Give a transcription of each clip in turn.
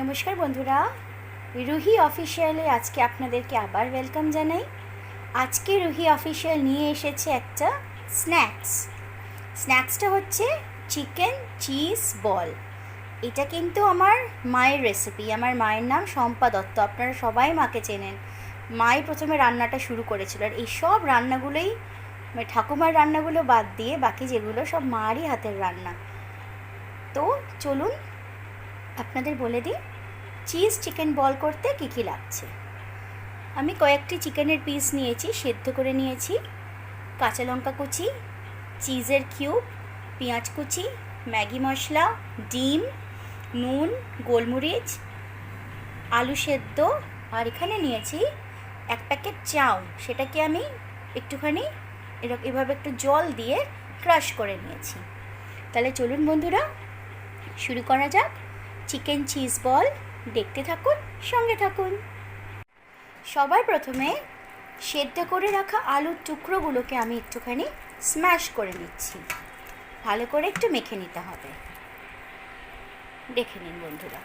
নমস্কার বন্ধুরা। রুহি অফিসিয়ালে আজকে আপনাদেরকে আবার ওয়েলকাম জানাই। আজকে রুহি অফিসিয়াল নিয়ে এসেছে একটা স্ন্যাক্স স্ন্যাক্সটা হচ্ছে চিকেন চিজ বল এটা কিন্তু আমার মায়ের রেসিপি আমার মায়ের নাম শম্পা দত্ত, আপনারা সবাই মাকে চেনেন। মাই প্রথমে রান্নাটা শুরু করেছিল আর এই সব রান্নাগুলোই মানে ঠাকুমার রান্নাগুলো বাদ দিয়ে বাকি যেগুলো সব মারই হাতের রান্না। তো চলুন আপনাদের বলে দিই চিজ চিকেন বল করতে কী কী লাগছে? আমি কয়েকটি চিকেনের পিস নিয়েছি, সেদ্ধ করে নিয়েছি। কাঁচা লঙ্কা কুচি চিজের কিউব পেঁয়াজ কুচি, ম্যাগি মশলা, ডিম, নুন, গোলমরিচ, আলু সেদ্ধ, আর এখানে নিয়েছি এক প্যাকেট চাউ সেটাকে আমি একটুখানি এরকম এভাবে একটু জল দিয়ে ক্রাশ করে নিয়েছি। তাহলে চলুন বন্ধুরা, শুরু করা যাক। চিকেন চিজ বল দেখতে থাকুন, সঙ্গে থাকুন। সবার প্রথমে সেদ্ধ করে রাখা আলুর টুকরোগুলোকে আমি একটুখানি স্ম্যাশ করে নিচ্ছি। ভালো করে একটু মেখে নিতে হবে। দেখে নিন বন্ধুরা।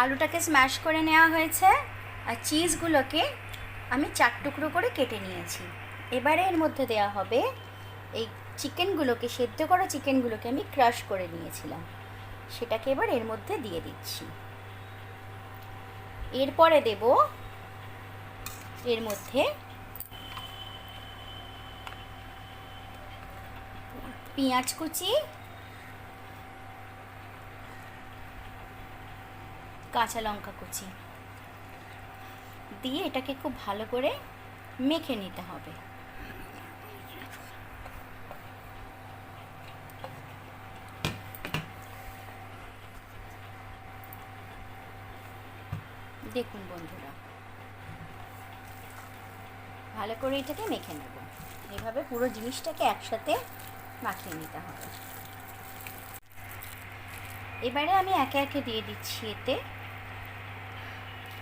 আলুটাকে স্ম্যাশ করে নেওয়া হয়েছে আর চিজগুলোকে আমি চার টুকরো করে কেটে নিয়েছি। এবারে এর মধ্যে দেওয়া হবে এই চিকেনগুলোকে, সেদ্ধ করা চিকেনগুলোকে আমি ক্রাশ করে নিয়েছিলাম। সেটাকে এবার এর মধ্যে দিয়ে দিচ্ছি। এরপরে দেব এর মধ্যে পেঁয়াজ কুচি, কাঁচা লঙ্কা কুচি। দিয়ে এটাকে খুব ভালো করে মেখে নিতে হবে। দেখুন বন্ধুরা। ভালো করে এটাকে মেখে নেব। এভাবে পুরো জিনিসটাকে একসাথে মাখিয়ে নিতে হবে। এবারে আমি একে একে দিয়ে দিচ্ছি এতে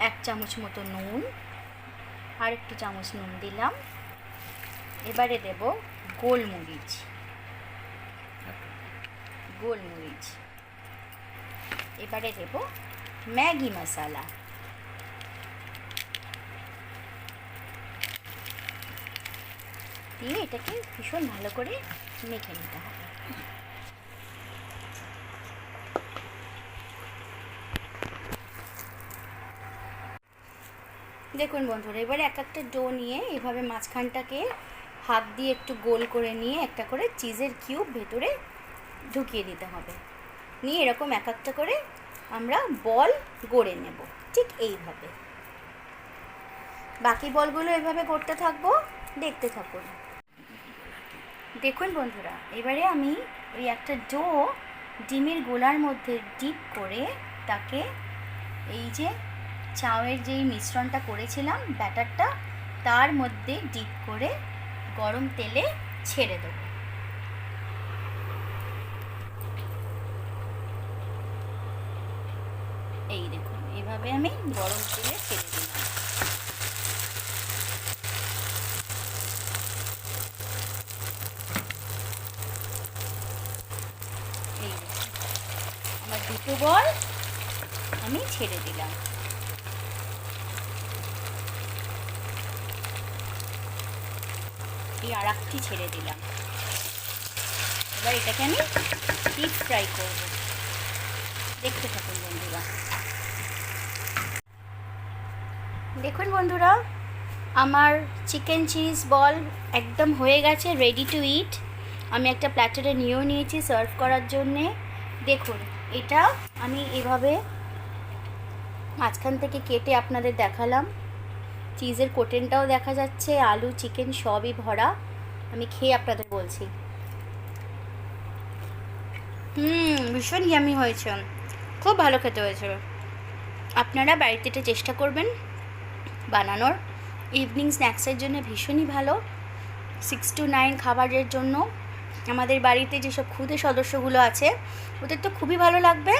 এক চামচ মতো নুন আর একটু চামচ নুন দিলাম। এবারে দেব গোলমরিচ। গোলমরিচ। এবারে দেব ম্যাগি মশলা। দিয়ে এটাকে ভীষণ ভালো করে মেখে নিতে হবে। দেখুন বন্ধুরা, এবারে এক একটা ডো নিয়ে এভাবে মাঝখানটাকে হাত দিয়ে একটু গোল করে নিয়ে একটা করে চিজের কিউব ভেতরে ঢুকিয়ে দিতে হবে। নিয়ে এরকম এক একটা করে আমরা বল গড়ে নেব, ঠিক এইভাবে। বাকি বলগুলো এভাবে করতে থাকব, দেখতে থাকুন। দেখুন বন্ধুরা, এবারে আমি ওই একটা ডো ডিমের গোলার মধ্যে ডিপ করে তাকে এই যে চাউয়ের যেই মিশ্রণটা করেছিলাম, ব্যাটারটা, তার মধ্যে ডিপ করে গরম তেলে ছেড়ে দেবো। এই দেখুন, এভাবে আমি গরম তেলে ছেড়ে দিলাম এই দেখুন বল আমি ছেড়ে দিলাম। এই আর একটি ছেড়ে দিলাম। এবার এটাকে আমি ডিপ ফ্রাই করব। দেখতে থাকুন বন্ধুরা। দেখুন বন্ধুরা, আমার চিকেন চিজ বল একদম হয়ে গেছে রেডি টু ইট আমি একটা প্ল্যাটারে নিয়েও নিয়েছি সার্ভ করার জন্যে। দেখুন এটা আমি এভাবে মাঝখান থেকে কেটে আপনাদের দেখালাম। চিজের কোটেনটাও দেখা যাচ্ছে, আলু, চিকেন সবই ভরা। আমি খেয়ে আপনাদের বলছি। হুম, ভীষণ ইয়ামি হয়েছে। খুব ভালো খেতে হয়েছে। আপনারা বাড়িতে এটা চেষ্টা করবেন বানানোর। ইভিনিং স্ন্যাক্সের জন্য ভীষণই ভালো। সিক্স টু নাইন খাবারের জন্য। আমাদের বাড়িতে যেসব ক্ষুদে সদস্যগুলো আছে, ওদের তো খুবই ভালো লাগবে।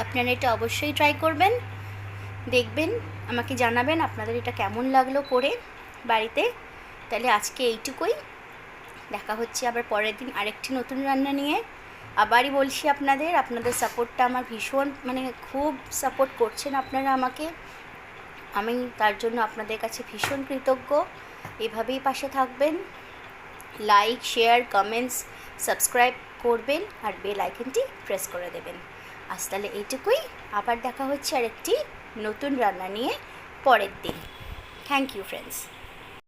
আপনারা এটা অবশ্যই ট্রাই করবেন, দেখবেন, আমাকে জানাবেন আপনাদের এটা কেমন লাগল করে বাড়িতে। তাহলে আজকে এইটুকুই। দেখা হচ্ছে আবার পরের দিন আরেকটি নতুন রান্না নিয়ে। আবারই বলছি আপনাদের আপনাদের সাপোর্টটা আমার ভীষণ মানে খুব সাপোর্ট করছেন আপনারা আমাকে। আমি তার জন্য আপনাদের কাছে ভীষণ কৃতজ্ঞ। এভাবেই পাশে থাকবেন। লাইক শেয়ার কমেন্টস সাবস্ক্রাইব করবেন আর বেল আইকনটি প্রেস করে দেবেন। আজ তাহলে এইটুকুই। আবার দেখা হচ্ছে আরেকটি নতুন রান্না নিয়ে পরের দিন। Thank you friends